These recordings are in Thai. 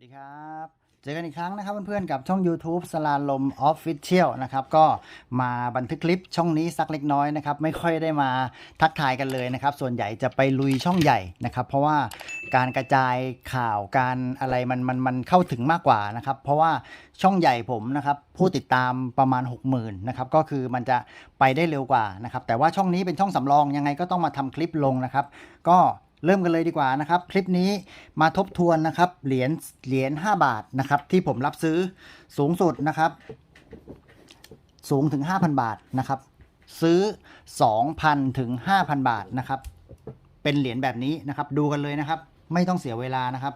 สวัสดีครับ เจอกันอีกครั้งนะครับเพื่อนๆกับช่อง YouTube สลาลม Official นะครับก็มาบันทึกคลิปช่องนี้สักเล็กน้อยนะครับไม่ค่อยได้มาทักทายกันเลยนะครับ ส่วนใหญ่จะไปลุยช่องใหญ่นะครับ เพราะว่าการกระจายข่าวการอะไรมันมันมันเข้าถึงมากกว่านะครับ เพราะว่าช่องใหญ่ผมนะครับผู้ติดตามประมาณ 60,000นะครับก็คือมันจะไปได้เร็วกว่านะครับแต่ว่าช่องนี้เป็นช่องสำรองยังไงก็ต้องมาทำคลิปลงนะครับ ก็ เริ่มกันเลยดีกว่านะครับ คลิปนี้มาทบทวนนะครับเหรียญเหรียญ5บาทนะครับที่ผมรับซื้อสูงสุดนะครับ สูงถึง 5,000 บาทนะครับ ซื้อ 2,000 ถึง 5,000 บาทนะครับ เป็นเหรียญแบบนี้นะครับ ดูกันเลยนะครับ ไม่ต้องเสียเวลานะครับ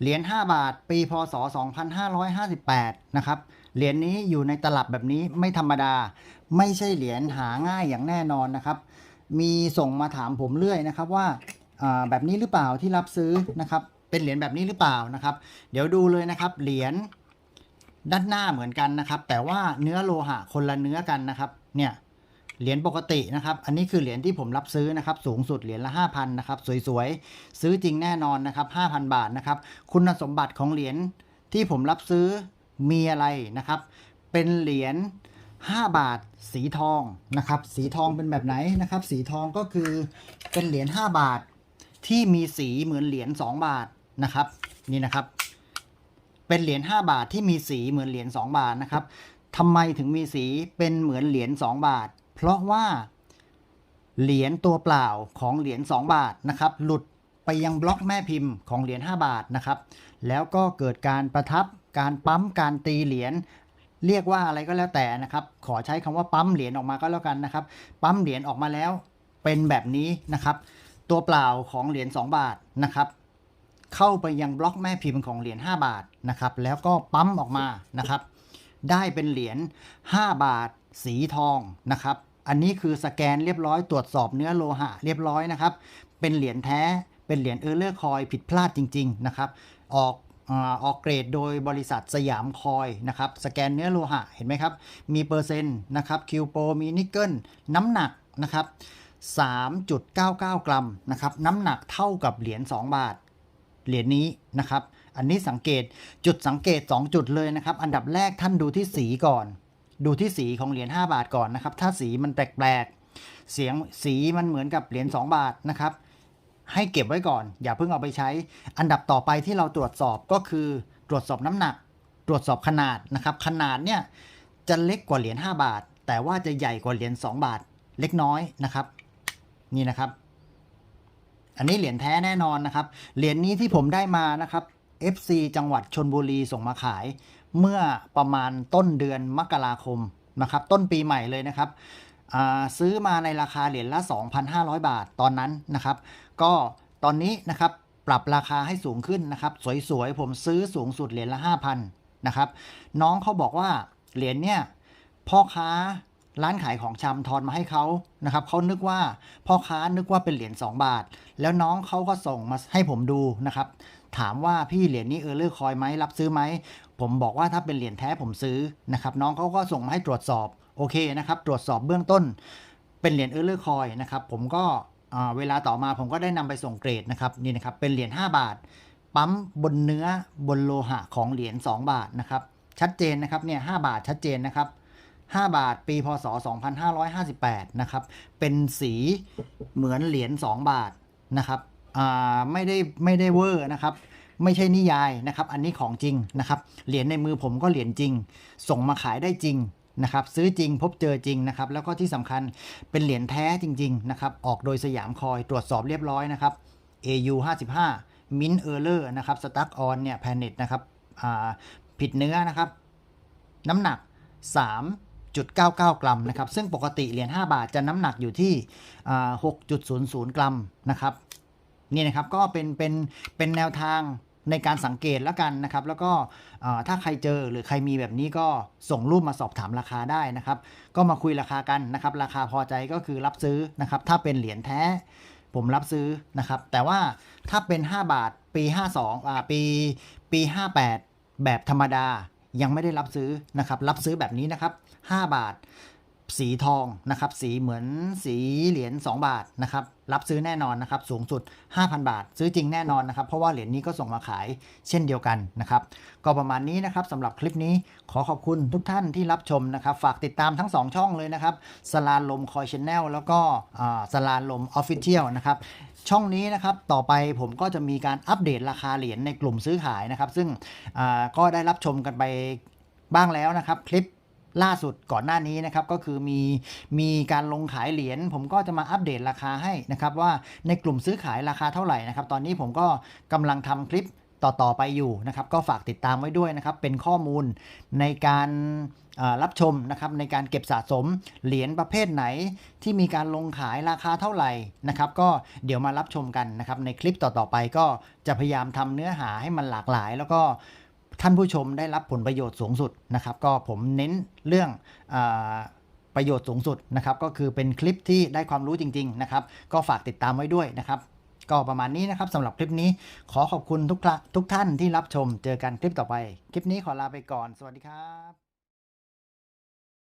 เหรียญ5บาท ปีพศ 2558 นะครับเหรียญนี้อยู่ในตลับแบบนี้ไม่ธรรมดา ไม่ใช่เหรียญหาง่ายอย่างแน่นอนนะครับ มีส่งมาถามผมเรื่อยนะครับว่าอ่า แบบนี้หรือเปล่าที่รับซื้อนะครับ เป็นเหรียญแบบนี้หรือเปล่านะครับ เดี๋ยวดูเลยนะครับ เหรียญด้านหน้าเหมือนกันนะครับ แต่ว่าเนื้อโลหะคนละเนื้อกันนะครับ เนี่ยเหรียญปกตินะครับ อันนี้คือเหรียญที่ผมรับซื้อนะครับ สูงสุดเหรียญละ 5,000นะครับสวยๆ ซื้อจริงแน่นอนนะครับ 5,000 บาทนะครับ คุณสมบัติของเหรียญที่ผมรับซื้อมีอะไรนะครับ เป็นเหรียญ5บาทสีทองนะครับ สีทองเป็นแบบไหนนะครับ สีทองก็คือเป็นเหรียญ5บาท ที่มีสีเหมือนเหรียญ2บาทนะครับ นี่นะครับ เป็นเหรียญ5บาทที่มีสีเหมือนเหรียญ2บาทนะครับทำไมถึงมีสีเป็นเหมือนเหรียญ2บาท เพราะว่าเหรียญตัวเปล่าของเหรียญ2บาทนะครับ หลุดไปยังบล็อกแม่พิมพ์ของเหรียญ5บาทนะครับ แล้วก็เกิดการประทับการปั๊มการตีเหรียญเรียกว่าอะไรก็แล้วแต่นะครับ ขอใช้คำว่าปั๊มเหรียญออกมาก็แล้วกันนะครับ ปั๊มเหรียญออกมาแล้วเป็นแบบนี้นะครับ ตัวเปล่าของเหรียญ2บาทนะครับเข้าไปยังบล็อกแม่พิมพ์ของเหรียญ5บาทนะครับแล้วก็ปั๊มออกมานะครับ ได้เป็นเหรียญ5บาท สีทองนะครับอันนี้คือสแกนเรียบร้อยตรวจสอบเนื้อโลหะเรียบร้อยนะครับ เป็นเหรียญแท้เป็นเหรียญเออร์เลอร์คอยผิดพลาดจริง ๆ นะครับ ออกอออกเกรดโดยบริษัทสยามคอยนะครับ สแกนเนื้อโลหะเห็นไหมครับ มีเปอร์เซ็นต์นะครับคิวโปมีนิกเกิลน้ำหนักนะครับ 3.99 กรัมนะครับน้ำหนักเท่ากับเหรียญ2บาท เหรียญนี้นะครับ อันนี้สังเกตจุดสังเกต 2 จุดเลยนะครับ อันดับแรกท่านดูที่สีก่อน ดูที่สีของเหรียญ5 บาทก่อนนะครับ ถ้าสีมันแปลกๆเสียงสีมันเหมือนกับเหรียญ2บาทนะครับ ให้เก็บไว้ก่อน อย่าเพิ่งเอาไปใช้ อันดับต่อไปที่เราตรวจสอบก็คือตรวจสอบน้ำหนัก ตรวจสอบขนาดนะครับ ขนาดเนี่ยจะเล็กกว่าเหรียญ5บาท แต่ว่าจะใหญ่กว่าเหรียญ2บาท เล็กน้อยนะครับ นี่นะครับ อันนี้เหรียญแท้แน่นอนนะครับ เหรียญนี้ที่ผมได้มานะครับ FC จังหวัดชนบุรีส่งมาขาย เมื่อประมาณต้นเดือนมกราคมนะครับ ต้นปีใหม่เลยนะครับซื้อมาในราคาเหรียญละ 2,500 บาทตอนนั้นนะครับ ก็ตอนนี้นะครับปรับราคาให้สูงขึ้นนะครับ สวยๆ ผมซื้อสูงสุดเหรียญละ 5,000นะครับ น้องเขาบอกว่าเหรียญเนี่ยพ่อค้า ร้านขายของชำทอนมาให้เขานะครับเขานึกว่าพ่อค้านึกว่าเป็นเหรียญ2บาท แล้วน้องเขาก็ส่งมาให้ผมดูนะครับ ถามว่าพี่เหรียญนี้เออเลอร์คอยไหมรับซื้อไหมผมบอกว่าถ้าเป็นเหรียญแท้ผมซื้อนะครับ น้องเขาก็ส่งมาให้ตรวจสอบโอเคนะครับ ตรวจสอบเบื้องต้น เป็นเหรียญเออร์เลอร์คอยนะครับ ผมก็เวลาต่อมาผมก็ได้นำไปส่งเกรดนะครับนี่นะครับเป็นเหรียญ5บาท ปั๊มบนเนื้อบนโลหะของเหรียญ2บาทนะครับชัดเจนนะครับเนี่ย5บาทชัดเจนนะครับ 5 บาท ปีพศ 2558 นะครับ เป็นสีเหมือนเหรียญ 2 บาทนะครับไม่ได้ไม่ได้เวอร์นะครับ ไม่ใช่นิยายนะครับ อันนี้ของจริงนะครับ เหรียญในมือผมก็เหรียญจริง ส่งมาขายได้จริงนะครับ ซื้อจริงพบเจอจริงนะครับ แล้วก็ที่สำคัญเป็นเหรียญแท้จริง ๆ นะครับ ออกโดยสยามคอยตรวจสอบเรียบร้อยนะครับ AU 55 Mint Error นะครับ Stuck on เนี่ย Planet นะครับผิดเนื้อนะครับ น้ำหนัก 3.99 กรัมนะครับ ซึ่งปกติเหรียญ5บาทจะน้ำหนักอยู่ที่ 6.00 กรัมนะครับนี่นะครับก็เป็นเป็นเป็นแนวทางในการสังเกตแล้วกันนะครับ แล้วก็ถ้าใครเจอหรือใครมีแบบนี้ก็ส่งรูปมาสอบถามราคาได้นะครับ ก็มาคุยราคากันนะครับ ราคาพอใจก็คือรับซื้อนะครับ ถ้าเป็นเหรียญแท้ผมรับซื้อนะครับ แต่ว่าถ้าเป็น 5 บาทปี 52อ่าปีปี 58 แบบธรรมดา ยังไม่ได้รับซื้อนะครับ รับซื้อแบบนี้นะครับ 5 บาท สีทองนะครับ สีเหมือนสีเหรียญ2บาทนะครับ รับซื้อแน่นอนนะครับ สูงสุด 5,000 บาท ซื้อจริงแน่นอนนะครับ เพราะว่าเหรียญนี้ก็ส่งมาขายเช่นเดียวกันนะครับ ก็ประมาณนี้นะครับสำหรับคลิปนี้ขอขอบคุณทุกท่านที่รับชมนะครับ ฝากติดตามทั้ง 2 ช่องเลยนะครับสลานลมคอยชแนลแล้วก็สลานลมออฟฟิเชียลนะครับช่องนี้นะครับต่อไปผมก็จะมีการอัปเดตราคาเหรียญในกลุ่มซื้อขายนะครับ ซึ่งก็ได้รับชมกันไปบ้างแล้วนะครับ คลิป ล่าสุดก่อนหน้านี้นะครับก็คือมีมีการลงขายเหรียญผมก็จะมาอัปเดตราคาให้นะครับว่าในกลุ่มซื้อขายราคาเท่าไหร่นะครับตอนนี้ผมก็กำลังทำคลิปต่อ ๆ ไปอยู่นะครับก็ฝากติดตามไว้ด้วยนะครับ เป็นข้อมูลในการรับชมนะครับในการเก็บสะสมเหรียญประเภทไหนที่มีการลงขายราคาเท่าไหร่นะครับ ก็เดี๋ยวมารับชมกันนะครับ ในคลิปต่อ ๆ ไปก็จะพยายามทำเนื้อหาให้มันหลากหลาย แล้วก็ ท่านผู้ชมได้รับผลประโยชน์สูงสุดนะครับ ก็ผมเน้นเรื่องอประโยชน์สูงสุดนะครับก็คือเป็นคลิปที่ได้ความรู้จริง ๆ นะครับ ก็ฝากติดตามไว้ด้วยนะครับ ก็ประมาณนี้นะครับสำหรับคลิปนี้ขอขอบคุณทุกทุกท่านที่รับชมเจอกันคลิปต่อไป คลิปนี้ขอลาไปก่อน สวัสดีครับ